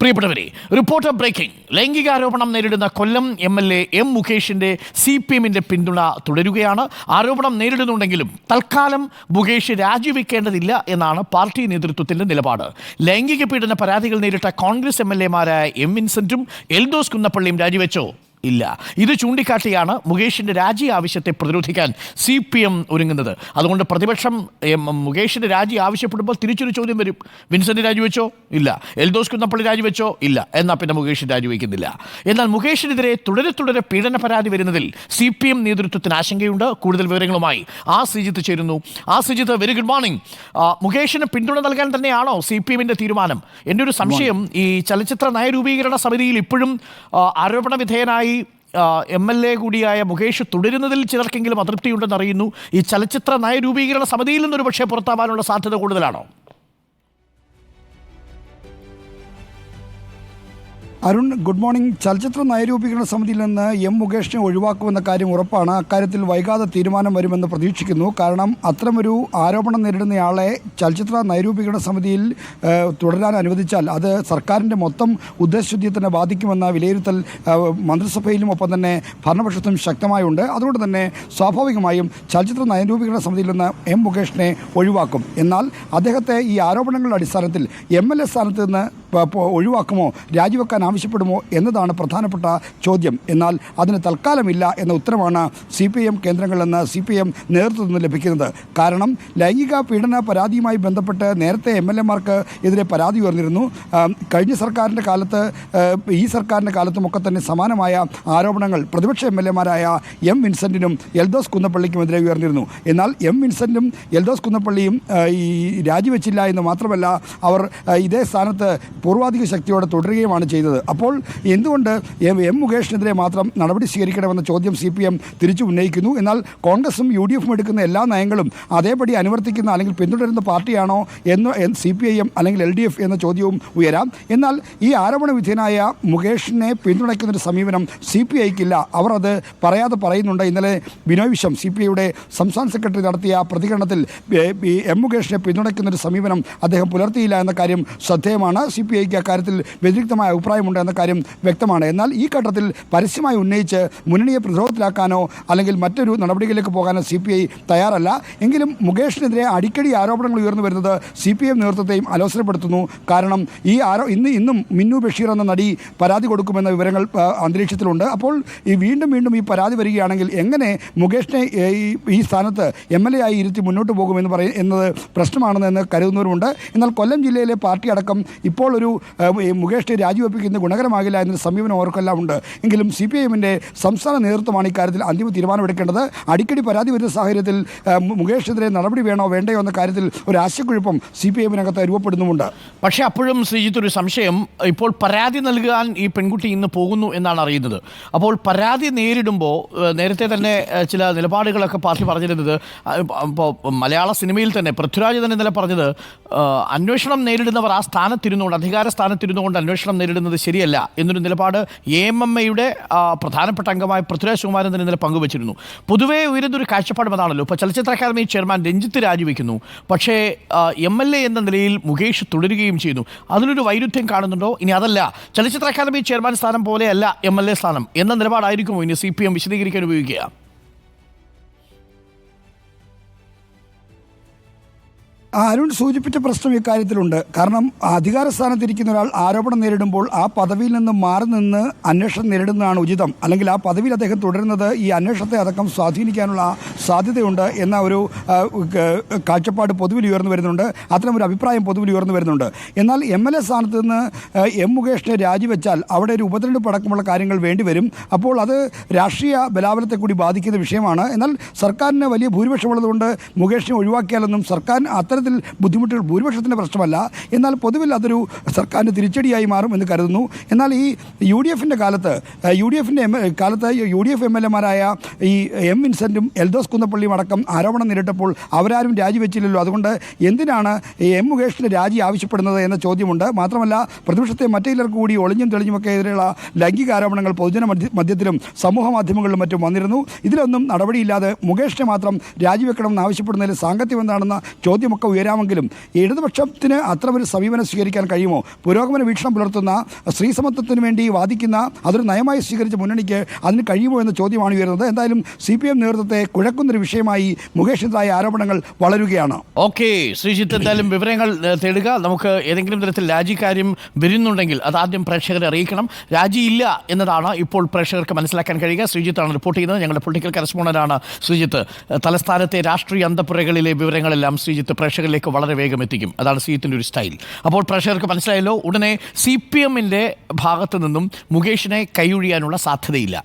പ്രിയപ്പെട്ടവരെ reporter breaking. ലൈംഗികാരോപണം നേരിടുന്ന Kollam M L A M മുകേഷിന്റെ സി പി എമ്മിന്റെ പിന്തുണ തുടരുകയാണ്. ആരോപണം നേരിടുന്നുണ്ടെങ്കിലും തൽക്കാലം മുകേഷ് രാജിവെക്കേണ്ടതില്ല എന്നാണ് പാർട്ടി നേതൃത്വത്തിന്റെ നിലപാട്. ലൈംഗിക പീഡന പരാതികൾ നേരിട്ട കോൺഗ്രസ് എം എൽ എമാരായ എം വിൻസെന്റും എൽദോസ് കുന്നപ്പള്ളിയും രാജിവെച്ചോ. ഇല്ല. ഇത് ചൂണ്ടിക്കാട്ടിയാണ് മുകേഷിന്റെ രാജി ആവശ്യത്തെ പ്രതിരോധിക്കാൻ സി പി എം ഒരുങ്ങുന്നത്. അതുകൊണ്ട് പ്രതിപക്ഷം മുകേഷിന്റെ രാജി ആവശ്യപ്പെടുമ്പോൾ തിരിച്ചൊരു ചോദ്യം വരും. വിൻസെന്റ് രാജിവെച്ചോ ഇല്ല. എൽദോസ് കുന്നപ്പള്ളി രാജിവെച്ചോ ഇല്ല. എന്നാൽ പിന്നെ മുകേഷ് രാജിവെക്കുന്നില്ല എന്നാൽ മുകേഷിനെതിരെ തുടരെ തുടരെ പീഡന പരാതി വരുന്നതിൽ സി പി എം നേതൃത്വത്തിന് ആശങ്കയുണ്ട്. കൂടുതൽ വിവരങ്ങളുമായി ആ ശ്രീജിത്ത് ചേരുന്നു. ആ ശ്രീജിത്ത് വെരി ഗുഡ് മോർണിംഗ് മുകേഷിന് പിന്തുണ നൽകാൻ തന്നെയാണോ സി പി എമ്മിന്റെ തീരുമാനം? എന്റെ ഒരു സംശയം ഈ ചലച്ചിത്ര നയരൂപീകരണ സമിതിയിൽ ഇപ്പോഴും ആരോപണ വിധേയനായി എം എൽ എ കൂടിയായ മുകേഷ് തുടരുന്നതിൽ ചിലർക്കെങ്കിലും അതൃപ്തിയുണ്ടെന്ന് അറിയുന്നു. ഈ ചലച്ചിത്ര നയരൂപീകരണ സമിതിയിൽ നിന്നൊരു പക്ഷേ പുറത്താവാനുള്ള സാധ്യത കൂടുതലാണോ? Arun good morning. ചലച്ചിത്ര നയരൂപീകരണ സമിതിയിൽ നിന്ന് എം മുകേഷിനെ ഒഴിവാക്കുമെന്ന കാര്യം ഉറപ്പാണ്. അക്കാര്യത്തിൽ വൈകാതെ തീരുമാനം വരുമെന്ന് പ്രതീക്ഷിക്കുന്നു. കാരണം അത്തരമൊരു ആരോപണം നേരിടുന്നയാളെ ചലച്ചിത്ര നയരൂപീകരണ സമിതിയിൽ തുടരാൻ അനുവദിച്ചാൽ അത് സർക്കാരിന്റെ മൊത്തം ഉദ്ദേശശുദ്ധിയെ തന്നെ ബാധിക്കുമെന്ന വിലയിരുത്തൽ മന്ത്രിസഭയിലും ഒപ്പം തന്നെ ഭരണപക്ഷത്തും ശക്തമായുണ്ട്. അതുകൊണ്ട് തന്നെ സ്വാഭാവികമായും ചലച്ചിത്ര നയരൂപീകരണ സമിതിയിൽ നിന്ന് എം മുകേഷിനെ ഒഴിവാക്കും. എന്നാൽ അദ്ദേഹത്തെ ഈ ആരോപണങ്ങളുടെ അടിസ്ഥാനത്തിൽ എം എൽ എ സ്ഥാനത്ത് നിന്ന് ഒഴിവാക്കുമോ? രാജിവെക്കാൻ ആവശ്യപ്പെടുമോ? എന്നതാണ് പ്രധാനപ്പെട്ട ചോദ്യം. എന്നാൽ അതിന് തൽക്കാലമില്ല എന്ന ഉത്തരമാണ് സി പി എം കേന്ദ്രങ്ങളിൽ നിന്ന് സി പി എം നേതൃത്വത്തിൽ നിന്ന് ലഭിക്കുന്നത്. കാരണം ലൈംഗിക പീഡന പരാതിയുമായി ബന്ധപ്പെട്ട് നേരത്തെ എം എൽ എമാർക്ക് എതിരെ പരാതി ഉയർന്നിരുന്നു. കഴിഞ്ഞ സർക്കാരിന്റെ കാലത്ത് ഈ സർക്കാരിന്റെ കാലത്തുമൊക്കെ തന്നെ സമാനമായ ആരോപണങ്ങൾ പ്രതിപക്ഷ എം എൽ എമാരായ എം വിൻസെന്റിനും എൽദോസ് കുന്നപ്പള്ളിക്കുമെതിരെ ഉയർന്നിരുന്നു. എന്നാൽ എം വിൻസെന്റും എൽദോസ് കുന്നപ്പള്ളിയും ഈ രാജിവെച്ചില്ല എന്ന് മാത്രമല്ല അവർ ഇതേ സ്ഥാനത്ത് പൂർവാധിക ശക്തിയോടെ തുടരുകയുമാണ് ചെയ്തത്. അപ്പോൾ എന്തുകൊണ്ട് എം എം മുകേഷിനെതിരെ മാത്രം നടപടി സ്വീകരിക്കണമെന്ന ചോദ്യം സി പി എം തിരിച്ചു ഉന്നയിക്കുന്നു. എന്നാൽ കോൺഗ്രസും യു ഡി എഫും എടുക്കുന്ന എല്ലാ നയങ്ങളും അതേപടി അനുവർത്തിക്കുന്ന അല്ലെങ്കിൽ പിന്തുടരുന്ന പാർട്ടിയാണോ എന്ന് സി പി ഐ എം അല്ലെങ്കിൽ എൽ ഡി എഫ് എന്ന ചോദ്യവും ഉയരാം. എന്നാൽ ഈ ആരോപണ വിധേയനായ മുകേഷിനെ പിന്തുണയ്ക്കുന്നൊരു സമീപനം സി പി ഐക്കില്ല അവർ അത് പറയാതെ പറയുന്നുണ്ട്. ഇന്നലെ ബിനോയ് വിശ്വം സി പി ഐയുടെ സംസ്ഥാന സെക്രട്ടറി നടത്തിയ പ്രതികരണത്തിൽ എം മുകേഷിനെ പിന്തുണയ്ക്കുന്നൊരു സമീപനം അദ്ദേഹം പുലർത്തിയില്ല എന്ന കാര്യം ശ്രദ്ധേയമാണ്. സി പി ഐക്ക് അക്കാര്യത്തിൽ വ്യതിരിക്തമായ അഭിപ്രായമുണ്ട് എന്ന കാര്യം വ്യക്തമാണ്. എന്നാൽ ഈ ഘട്ടത്തിൽ പരസ്യമായി ഉന്നയിച്ച് മുന്നണിയെ പ്രതിരോധത്തിലാക്കാനോ അല്ലെങ്കിൽ മറ്റൊരു നടപടികളിലേക്ക് പോകാനോ സി പി ഐ തയ്യാറല്ല. എങ്കിലും മുകേഷിനെതിരെ അടിക്കടി ആരോപണങ്ങൾ ഉയർന്നു വരുന്നത് സി പി എം നേതൃത്വത്തെയും അലോസരപ്പെടുത്തുന്നു. കാരണം ഈ ആരോ ഇന്ന് ഇന്നും മിന്നു ബഷീർ എന്ന നടി പരാതി കൊടുക്കുമെന്ന വിവരങ്ങൾ അന്തരീക്ഷത്തിലുണ്ട്. അപ്പോൾ ഈ വീണ്ടും വീണ്ടും ഈ പരാതി വരികയാണെങ്കിൽ എങ്ങനെ മുകേഷിനെ ഈ- സ്ഥാനത്ത് എം എൽ എ ആയി ഇരുത്തി മുന്നോട്ട് പോകുമെന്ന് പറയും എന്നത് പ്രശ്നമാണെന്ന് കരുതുന്നവരുമുണ്ട്. എന്നാൽ കൊല്ലം ജില്ലയിലെ പാർട്ടി അടക്കം ഇപ്പോൾ ഒരു മുകേഷിനെ രാജിവെപ്പിക്കുന്നത് ഗുണകരമാകില്ല എന്നൊരു സമീപനം അവർക്കെല്ലാം ഉണ്ട്. എങ്കിലും സി പി ഐഎമ്മിന്റെ സംസ്ഥാന നേതൃത്വമാണ് ഇക്കാര്യത്തിൽ അന്തിമ തീരുമാനമെടുക്കേണ്ടത്. അടിക്കടി പരാതി വരുന്ന സാഹചര്യത്തിൽ മുകേഷിനെതിരെ നടപടി വേണോ വേണ്ടയോ എന്ന കാര്യത്തിൽ ഒരു ആശയക്കുഴപ്പം സി പി എമ്മിനകത്ത് രൂപപ്പെടുന്നുമുണ്ട്. പക്ഷേ അപ്പോഴും ശ്രീജിത്ത് ഒരു സംശയം ഇപ്പോൾ പരാതി നൽകാൻ ഈ പെൺകുട്ടി ഇന്ന് പോകുന്നു എന്നാണ് അറിയുന്നത്. അപ്പോൾ പരാതി നേരിടുമ്പോൾ നേരത്തെ തന്നെ ചില നിലപാടുകളൊക്കെ പാർട്ടി പറഞ്ഞിരുന്നത് ഇപ്പോൾ മലയാള സിനിമയിൽ തന്നെ പൃഥ്വിരാജ് തന്നെ ഇന്നലെ പറഞ്ഞത് അന്വേഷണം നേരിടുന്നവർ ആ സ്ഥാനത്തിരുന്നുകൊണ്ട് അധികാര സ്ഥാനത്തിരുന്നു കൊണ്ട് അന്വേഷണം നേരിടുന്നത് ശരിയല്ല എന്നൊരു നിലപാട് എ എം എയുടെ പ്രധാനപ്പെട്ട അംഗമായ പൃഥ്വിരാജ് കുമാരൻ തന്നെ ഇന്നലെ പങ്കുവച്ചിരുന്നു. പൊതുവേ ഉയരുന്നൊരു കാഴ്ചപ്പാടും അതാണല്ലോ. ഇപ്പോൾ ചലച്ചിത്ര അക്കാദമി ചെയർമാൻ രഞ്ജിത്ത് രാജിവെക്കുന്നു. പക്ഷേ എം എൽ എ എന്ന നിലയിൽ മുകേഷ് തുടരുകയും ചെയ്യുന്നു. അതിനൊരു വൈരുദ്ധ്യം കാണുന്നുണ്ടോ? ഇനി അതല്ല. ചലച്ചിത്ര അക്കാദമി ചെയർമാൻ സ്ഥാനം പോലെയല്ല എം എൽ എ സ്ഥാനം. എന്ന നിലപാടായിരിക്കുമോ ഇനി സി പി എം വിശദീകരിക്കാൻ ഉപയോഗിക്കുക? അരുൺ സൂചിപ്പിച്ച പ്രശ്നം ഇക്കാര്യത്തിലുണ്ട്. കാരണം അധികാര സ്ഥാനത്തിരിക്കുന്ന ഒരാൾ ആരോപണം നേരിടുമ്പോൾ ആ പദവിയിൽ നിന്ന് മാറി നിന്ന് അന്വേഷണം നേരിടുന്നതാണ് ഉചിതം. അല്ലെങ്കിൽ ആ പദവിയിൽ അദ്ദേഹം തുടരുന്നത് ഈ അന്വേഷണത്തെ അടക്കം സ്വാധീനിക്കാനുള്ള സാധ്യതയുണ്ട് എന്ന ഒരു കാഴ്ചപ്പാട് പൊതുവിൽ ഉയർന്നു വരുന്നുണ്ട്. അത്തരം ഒരു അഭിപ്രായം പൊതുവിൽ ഉയർന്നു വരുന്നുണ്ട്. എന്നാൽ എം എൽ എ സ്ഥാനത്ത് നിന്ന് എം മുകേഷിനെ രാജിവെച്ചാൽ അവിടെ ഒരു ഉപതെരഞ്ഞെടുപ്പ് അടക്കമുള്ള കാര്യങ്ങൾ വേണ്ടിവരും അപ്പോൾ അത് രാഷ്ട്രീയ ബലാബലത്തെ കൂടി ബാധിക്കുന്ന വിഷയമാണ്. എന്നാൽ സർക്കാരിന് വലിയ ഭൂരിപക്ഷമുള്ളതുകൊണ്ട് മുകേഷിനെ ഒഴിവാക്കിയാലൊന്നും സർക്കാർ അത്തരത്തിൽ ബുദ്ധിമുട്ടുകൾ ഭൂരിപക്ഷത്തിന്റെ പ്രശ്നമല്ല. എന്നാൽ പൊതുവിൽ അതൊരു സർക്കാരിന് തിരിച്ചടിയായി മാറും എന്ന് കരുതുന്നു. എന്നാൽ ഈ യു ഡി എഫിന്റെ കാലത്ത് യു ഡി എഫിന്റെ എം കാലത്ത് U D F M L എമാരായ ഈ എം വിൻസെന്റും എൽദോസ് ജോസ് കുന്നപ്പള്ളിയും അടക്കം ആരോപണം നേരിട്ടപ്പോൾ അവരാരും രാജിവെച്ചില്ലല്ലോ. അതുകൊണ്ട് എന്തിനാണ് എം മുകേഷിന്റെ രാജി ആവശ്യപ്പെടുന്നത് എന്ന ചോദ്യമുണ്ട്. മാത്രമല്ല പ്രതിപക്ഷത്തെ മറ്റു കൂടി ഒളിഞ്ഞും തെളിഞ്ഞുമൊക്കെ എതിരെയുള്ള ലൈംഗിക ആരോപണങ്ങൾ പൊതുജന മധ്യത്തിലും സമൂഹ മാധ്യമങ്ങളിലും മറ്റും വന്നിരുന്നു. ഇതിലൊന്നും നടപടിയില്ലാതെ മുകേഷിനെ മാത്രം രാജിവെക്കണമെന്ന് ആവശ്യപ്പെടുന്നതിൽ സാങ്കത്യം എന്താണെന്ന ചോദ്യമൊക്കെ ഉയരാമെങ്കിലും ഇടതുപക്ഷത്തിന് അത്രമൊരു സമീപനം സ്വീകരിക്കാൻ കഴിയുമോ? പുരോഗമന വീക്ഷണം പുലർത്തുന്ന സ്ത്രീസമത്വത്തിന് വേണ്ടി വാദിക്കുന്ന അതൊരു നയമായി സ്വീകരിച്ച മുന്നണിക്ക് അതിന് കഴിയുമോ എന്ന ചോദ്യമാണ് ഉയരുന്നത്. എന്തായാലും സി പി എം നേതൃത്വത്തെ കുഴക്കുന്നൊരു വിഷയമായി മുകേഷിനെതിരായ ആരോപണങ്ങൾ വളരുകയാണ്. ഓക്കെ ശ്രീജിത്ത് എന്തായാലും വിവരങ്ങൾ തേടുക. നമുക്ക് ഏതെങ്കിലും തരത്തിൽ രാജി കാര്യം വരുന്നുണ്ടെങ്കിൽ അത് ആദ്യം പ്രേക്ഷകരെ അറിയിക്കണം. രാജിയില്ല എന്നതാണ് ഇപ്പോൾ പ്രേക്ഷകർക്ക് മനസ്സിലാക്കാൻ കഴിയുക. ശ്രീജിത്താണ് റിപ്പോർട്ട് ചെയ്യുന്നത്. ഞങ്ങളുടെ പൊളിറ്റിക്കൽ കറസ്പോണ്ടന്റാണ് ശ്രീജിത്ത്. തലസ്ഥാനത്തെ രാഷ്ട്രീയ അന്തപ്പുരകളിലെ വിവരങ്ങളെല്ലാം ശ്രീജിത്ത് പ്രേക്ഷകരിലേക്ക് വളരെ വേഗം എത്തിക്കും. അതാണ് ശ്രീജിത്തിന്റെ ഒരു സ്റ്റൈൽ. അപ്പോൾ പ്രേക്ഷകർക്ക് മനസ്സിലായല്ലോ ഉടനെ സി പി എമ്മിന്റെ ഭാഗത്തു നിന്നും മുകേഷിനെ കൈയൊഴിയാനുള്ള സാധ്യതയില്ല.